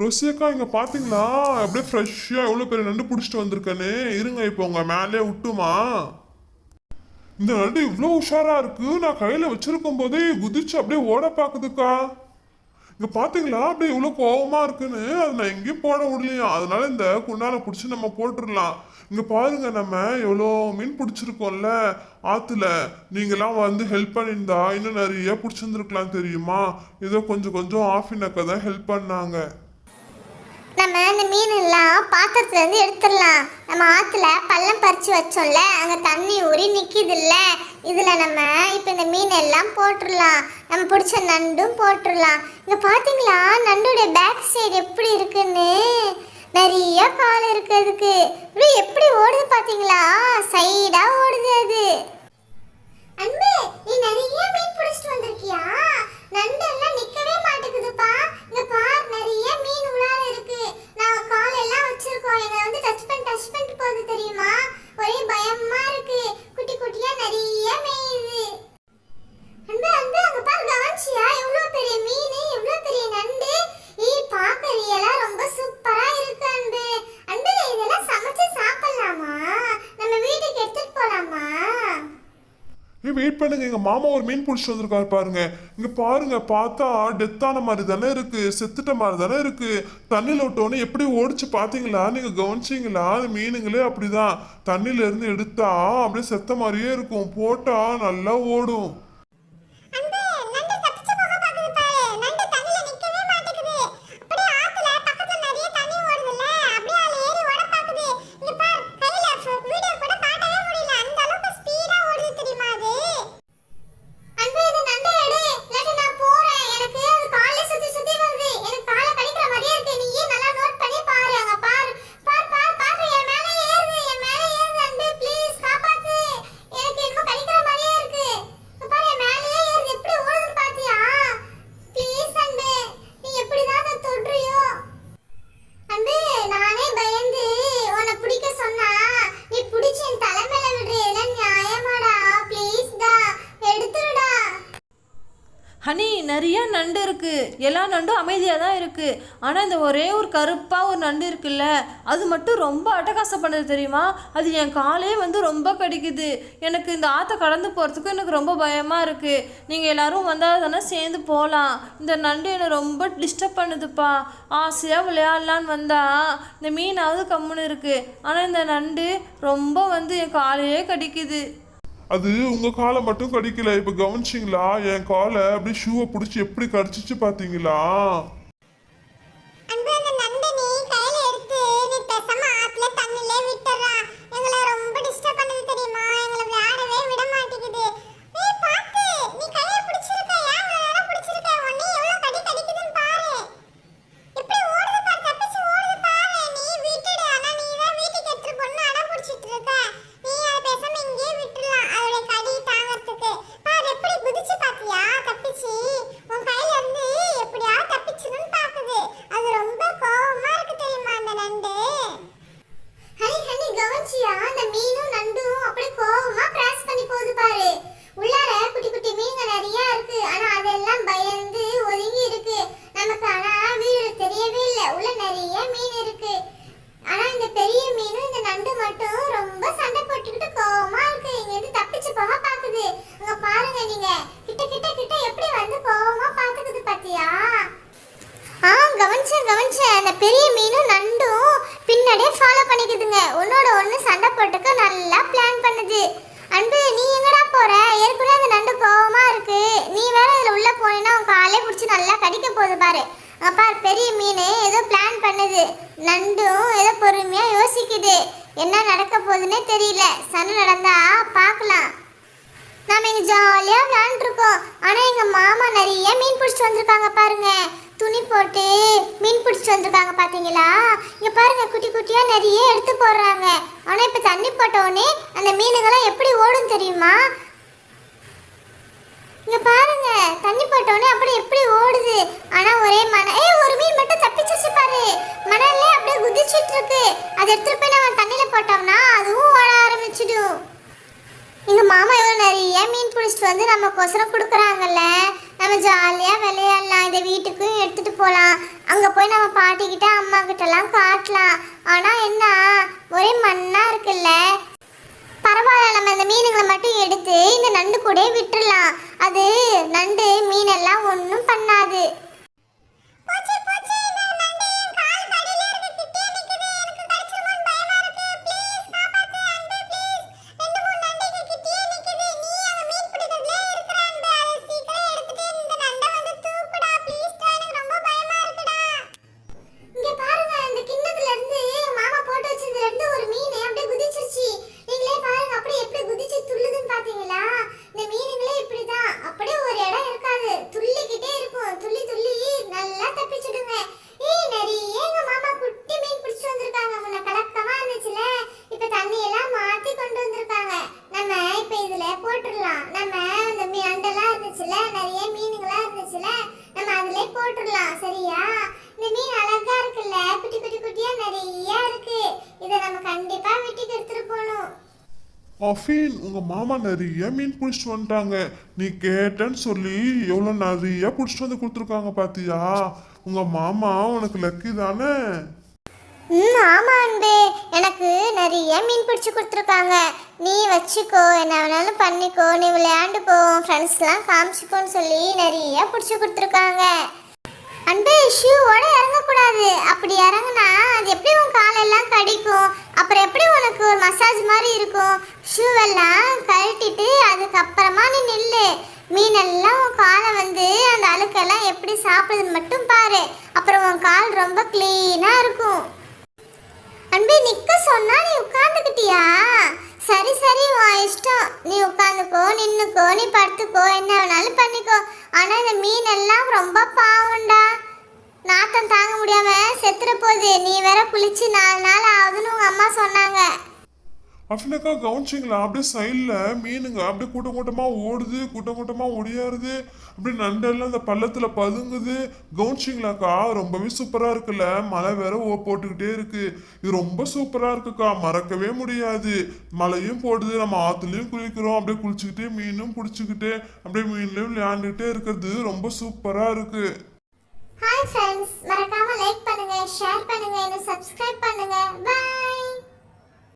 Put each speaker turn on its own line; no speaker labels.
ரோசியக்கா இங்க பாத்தீங்களா? அப்படியே ஃப்ரெஷ்ஷா எவ்வளவு பெரிய நண்டு பிடிச்சிட்டு வந்திருக்கேன்னு இருங்க இப்போ உங்க மேலே விட்டுமா இந்த நண்டு இவ்வளோ உஷாரா இருக்கு. நான் கையில வச்சிருக்கும் போதே குதிச்சு அப்படியே ஓட பாக்குதுக்கா. இங்க பாத்தீங்களா? அப்படியே இவ்வளோ கோவமா இருக்குன்னு. அது நான் எங்கேயும் போட முடியலையா? அதனால இந்த குண்டால பிடிச்சி நம்ம போட்டுடலாம். இங்க பாருங்க நம்ம எவ்வளோ மீன் பிடிச்சிருக்கோம்ல. ஆத்துல நீங்களாம் வந்து ஹெல்ப் பண்ணியிருந்தா இன்னும் நிறைய பிடிச்சிருந்துருக்கலாம் தெரியுமா? ஏதோ கொஞ்சம் கொஞ்சம் ஆஃபினக்கா தான் ஹெல்ப் பண்ணாங்க.
நம்ம இந்த மீன் எல்லாம் பாத்திரத்துலேருந்து எடுத்துடலாம். நம்ம ஆற்றுல பள்ளம் பறித்து வச்சோம்ல அங்கே தண்ணி ஊறி நிற்கிதுல்ல இதில் நம்ம இப்போ இந்த மீன் எல்லாம் போட்டுடலாம். நம்ம பிடிச்ச நண்டும் போட்டுடலாம். இங்கே பார்த்தீங்களா நண்டோட பேக் சைடு எப்படி இருக்குன்னு? நிறைய கால் இருக்குது அதுக்கு. இப்படி எப்படி ஓடுது பார்த்தீங்களா சைடாக ஓடுது அது. அன்பு நீ நிறைய மீன் பிடிச்சிட்டு வந்திருக்கியா நண்டு எல்லாம் நிக்கவே மாட்டேங்குதுப்பா இங்க பார் நிறைய மீன் உலார இருக்கு நான் கால் எல்லாம் வச்சிருக்கோம் எங்க வந்து டச் பண்ணி டச் பண்ணிட்டு போகுது தெரியுமா ஒரே பயமா இருக்கு குட்டி குட்டியா நிறைய மேயுது அன்பு அன்பு அங்க பாரு கவனிச்சியா எவ்வளவு பெரிய மீன் எவ்வளவு பெரிய நண்டு ஏய் பார்க்க ரியலா ரொம்ப சூப்பரா இருக்கு அன்பு அன்பு இதெல்லாம் சமைச்சு சாப்பிடலாமா நம்ம வீட்டுக்கு எடுத்துட்டு போலாமா
ஏய் எங்க மாமா ஒரு மீன் பிடிச்சிட்டு வந்திருக்காரு பாருங்க. இங்க பாருங்க பார்த்தா டெத்தான மாதிரி தானே இருக்கு செத்துட்ட மாதிரி தானே இருக்கு. தண்ணியில் விட்டோன்னே எப்படி ஓடிச்சு பார்த்தீங்களா? நீங்க கவனிச்சிங்களா? அந்த மீனுங்களே அப்படிதான். தண்ணியில இருந்து எடுத்தா அப்படியே செத்த மாதிரியே இருக்கும். போட்டா நல்லா ஓடும்
அன்பு நண்டு தப்பிச்சு போக பாக்குது பாரு நண்டு தண்ணில நிக்கவே மாட்டேங்குது அப்படியே ஆத்துல பக்கத்துல நிறைய தண்ணி ஓடுதுல்ல அப்படியே அதுல ஏறி ஓட பாக்குது இங்க பாரு கையில வீடியோ கூட காட்டவே முடியல அந்த அளவுக்கு ஸ்பீடா ஓடுது தெரியுமா அது அன்பு இது நண்டு எடு இல்லாட்டி நான் போறேன் எனக்கு அது கால்ல சுத்தி சுத்தி வருது எனக்கு காலை கடிக்கிற மாதிரியே இருக்கு நீ ஏன் நல்லா நோட் பண்ணி பாரு அங்க பாரு பாரு பாரு பாரு என் மேல ஏறுது என் மேல ஏறுது அன்பு ப்ளீஸ் காப்பாத்து எனக்கு என்னமோ கடிக்கிற மாதிரியே இருக்கு இங்க பாரு என் மேலயே ஏறுது எப்படி ஓடுதுன்னு பாத்தியா ப்ளீஸ் அன்பு நீ எப்படிதான் அதை தொடுறியோ அன்பு நானே பயந்து உன்னை பிடிக்க சொன்னா நீ பிடிச்சி என் தலை மேல விடுற இதெல்லாம் நியாயமாடா ப்ளீஸ் டா எடுத்துடுடா
ஹனி நிறைய நண்டு இருக்குது எல்லா நண்டும் அமைதியாக தான் இருக்குது ஆனால் இந்த ஒரே ஒரு கருப்பாக ஒரு நண்டு இருக்குல்ல அது மட்டும் ரொம்ப அட்டகாசம் பண்ணுது தெரியுமா? அது என் காலே வந்து ரொம்ப கடிக்குது. எனக்கு இந்த ஆற்றை கடந்து போகிறதுக்கு எனக்கு ரொம்ப பயமாக இருக்குது நீங்கள் எல்லாரும் வந்தால் தானே சேர்ந்து போகலாம் இந்த நண்டு என்னை ரொம்ப டிஸ்டர்ப் பண்ணுதுப்பா. ஆசையாக விளையாடலான்னு வந்தால் இந்த மீனாவது கம்முன்னு இருக்குது ஆனால் இந்த நண்டு ரொம்ப வந்து என் காலையே கடிக்குது.
அது உங்க காலை மட்டும் கடிக்கல. இப்ப கவனிச்சிங்களா? என் காலை அப்படியே ஷூவை பிடிச்சி எப்படி கடிச்சிச்சு பாத்தீங்களா
அன்பு அந்த நண்டு நீ கையில எடுத்து நீ பேசாம ஆத்துல தண்ணிலே விட்டுறா எங்களை ரொம்ப டிஸ்டர்ப் பண்ணுது தெரியுமா எங்களை விளையாடவே விட மாட்டேங்குது ஏய் பாத்து நீ கையை பிடிச்சிருக்க ஏன் இவ்வளவு நேரம் பிடிச்சிருக்க உன்னை எவ்வளவு கடி கடிக்குதுன்னு பாரு எப்படி ஓடுது பாரு தப்பிச்சு ஓடுது பாரு நீ விட்டுடு ஆனா நீ தான் வீட்டுக்கு எடுத்துட்டு போன்னு அடம் பிடிச்சிட்டு இருக்க நீ அதை பேசாம இங்கேயே விட்டுறலாம் அதோட கடி தாங்கறதுக்கு பாரு எப்படி குதிச்சு பாத்தியா தப்பிச்சு உன் கையில இருந்து எப்படியா தப்பிச்சுன்னு பாக்குது அது ரொம்ப கோவமா இருக்கு தெரியுமா அந்த நண்டு ஹனி ஹனி கவனிச்சியா அந்த மீனும் நண்டும் அப்படியே கோவமா கிராஸ் பண்ணி போகுது பாரு உள்ளார குட்டி குட்டி மீன்கள் நிறைய இருக்கு ஆனா அதெல்லாம் பயந்து ஒதுங்கி இருக்கு நமக்கு ஆனா வீடு தெரியவே இல்லை உள்ள நிறைய மீன் இருக்கு ஆனா இந்த பெரிய மீனும் இந்த நண்டு மட்டும் ரொம்ப சண்டை போட்டுக்கிட்டு கோவமா இருக்கு இங்க இருந்து தப்பிச்சு போக பாக்குது அங்க பாருங்க நீங்க கிட்ட கிட்ட கிட்ட எப்படி வந்து கோவமா பாத்துக்குது பாத்தியா ஆ கவனிச்ச அந்த பெரிய மீனும் நண்டும் பின்னாடியே ஃபாலோ பண்ணிக்குதுங்க. உன்னோட ஒன்று சண்டை போட்டுக்க நல்லா பிளான் பண்ணுது. அன்பு நீ எங்கடா போற? ஏற்கனவே அந்த நண்டு கோவமா இருக்கு. நீ வேற இதுல உள்ள போனீன்னா உன் காலே பிடிச்சி நல்லா கடிக்க போகுது பாரு. அப்பா பாரு பெரிய மீன் ஏதோ பிளான் பண்ணுது. நண்டும் ஏதோ பொறுமையா யோசிக்குது. என்ன நடக்க போகுதுன்னே தெரியல. சண்டை நடந்தா பார்க்கலாம் நாம இங்க ஜாலியா விளையாண்டுருக்கோம். ஆனா எங்க மாமா நிறைய மீன் பிடிச்சிட்டு வந்திருக்காங்க பாருங்க. துணி போட்டு மீன் பிடிச்சிட்டு வந்திருக்காங்க பார்த்தீங்களா இங்கே பாருங்க குட்டி குட்டியாக நிறைய எடுத்து போடுறாங்க. ஆனால் இப்போ தண்ணி போட்ட அந்த மீனுங்கெல்லாம் எப்படி ஓடும் தெரியுமா? இங்கே பாருங்க தண்ணி போட்ட அப்படி எப்படி ஓடுது. ஆனால் ஒரே மண ஏ ஒரு மீன் மட்டும் தப்பிச்சிச்சு பாரு. மணல்லே அப்படியே குதிச்சிட்டு இருக்கு. அதை எடுத்துட்டு போய் நம்ம தண்ணியில் போட்டோம்னா அதுவும் ஓட ஆரம்பிச்சிடும். எங்கள் மாமா எவ்வளோ நிறைய மீன் பிடிச்சிட்டு வந்து நமக்கோசரம் கொடுக்குறாங்கல்ல நம்ம ஜாலியா விளையாடலாம். இதை வீட்டுக்கும் எடுத்துட்டு போகலாம் அங்க போய் நம்ம பாட்டிக்கிட்ட அம்மா கிட்டலாம். காட்டலாம் ஆனா என்ன? ஒரே மண்ணா இருக்குல்ல? பரவாயில்ல. நம்ம இந்த மீனுங்களை மட்டும் எடுத்து இந்த நண்டு கூட விட்டுறலாம். அது நண்டு மீனெல்லாம் ஒன்றும் பண்ண இங்க பாருங்க இந்த கிண்ணத்துல இருந்து மாமா போட்டு வச்சதுல இருந்து ஒரு மீன் அப்படியே குதிச்சிருச்சு நீங்களே பாருங்க அப்படியே எப்படி குதிச்சு துள்ளுதுன்னு பாத்தீங்களா இந்த மீனுங்களே இப்படிதான் அப்படியே ஒரு இடம் இருக்காது துள்ளிக்கிட்டே இருக்கும் துள்ளி துள்ளி நல்லா தப்பிச்சிடுங்க ஏய் நிறைய எங்க மாமா குட்டி மீன் பிடிச்சு வந்திருக்காங்க முன்ன கலக்கமா இருந்துச்சுல இப்ப தண்ணி எல்லாம் மாத்தி கொண்டு வந்திருக்காங்க நம்ம இப்ப இதுல போட்டுடலாம் நம்ம இந்த மீ அண்டெல்லாம் இருந்துச்சுல நிறைய மீனுங்களா இருந்துச்சுல நம்ம அதுல போட்டுடலாம் சரியா இந்த மீன் அழகா இருக்குல்ல குட்டி குட்டி குட்டியா நிறைய இருக்கு இத நம்ம கண்டிப்பா வீட்டுக்கு எடுத்துட்டு போகணும்.
அஃபீன் உங்க மாமா நிறைய மீன் பிடிச்சிட்டு வந்துட்டாங்க. நீ கேட்டேன்னு சொல்லி எவ்வளோ நிறைய பிடிச்சிட்டு வந்து கொடுத்துருக்காங்க பாத்தியா? உங்க மாமா உனக்கு லக்கி தானே?
ம் ஆமா அன்பே. எனக்கு நிறைய மீன் பிடிச்சு கொடுத்துருக்காங்க. நீ வச்சுக்கோ என்ன வேணாலும் பண்ணிக்கோ. நீ விளையாண்டுக்கோ. ஃப்ரெண்ட்ஸ்லாம் காமிச்சிக்கோன்னு சொல்லி நிறைய பிடிச்சு கொடுத்துருக்காங்க. அன்பே ஷூவோட இறங்கக்கூடாது. அப்படி இறங்குனா அது எப்படி உன் காலெல்லாம் கடிக்கும்? அப்புறம் எப்படி உனக்கு ஒரு மசாஜ் மாதிரி இருக்கும்? ஷூவெல்லாம் கழட்டிட்டு அதுக்கப்புறமா நீ நில்லு. மீனெல்லாம் உன் காலை வந்து அந்த அழுக்கெல்லாம் எப்படி சாப்பிடுதுன்னு மட்டும் பாரு. அப்புறம் உன் கால் ரொம்ப க்ளீனாக இருக்கும். அன்பே நிற்க சொன்னால் நீ உட்காந்துக்கிட்டியா சரி சரி உன் உட்காந்துக்கோ நின்னுக்கோ நீ படுத்துக்கோ என்ன வேணாலும் பண்ணிக்கோ. ஆனா இந்த மீன் எல்லாம் ரொம்ப பாவம்டா. நாத்தம் தாங்க முடியாம செத்துற போகுது. நீ வேற குளிச்சு நாலு நாள் ஆகுதுன்னு உங்க அம்மா சொன்னாங்க.
அஃபினக்கா கவனிச்சிங்களா? அப்படியே சைடில் மீனுங்க அப்படியே கூட்டம் கூட்டமாக ஓடுது கூட்டம் கூட்டமாக ஒடியாருது அப்படியே நண்டெல்லாம் அந்த பள்ளத்தில் பதுங்குது. கவனிச்சிங்களாக்கா? ரொம்பவே சூப்பராக இருக்குல்ல? மழை வேற ஓ போட்டுக்கிட்டே இருக்கு. இது ரொம்ப சூப்பராக இருக்குக்கா. மறக்கவே முடியாது. மழையும் போடுது. நம்ம ஆற்றுலையும் குளிக்கிறோம். அப்படியே குளிச்சுக்கிட்டே மீனும் பிடிச்சிக்கிட்டே அப்படியே மீன்லையும் விளையாண்டுக்கிட்டே இருக்கிறது ரொம்ப சூப்பராக இருக்கு.
ஹாய் ஃப்ரெண்ட்ஸ் மறக்காம லைக் பண்ணுங்க ஷேர் பண்ணுங்க என்ன சப்ஸ்கிரைப் பண்ணுங்க. பாய்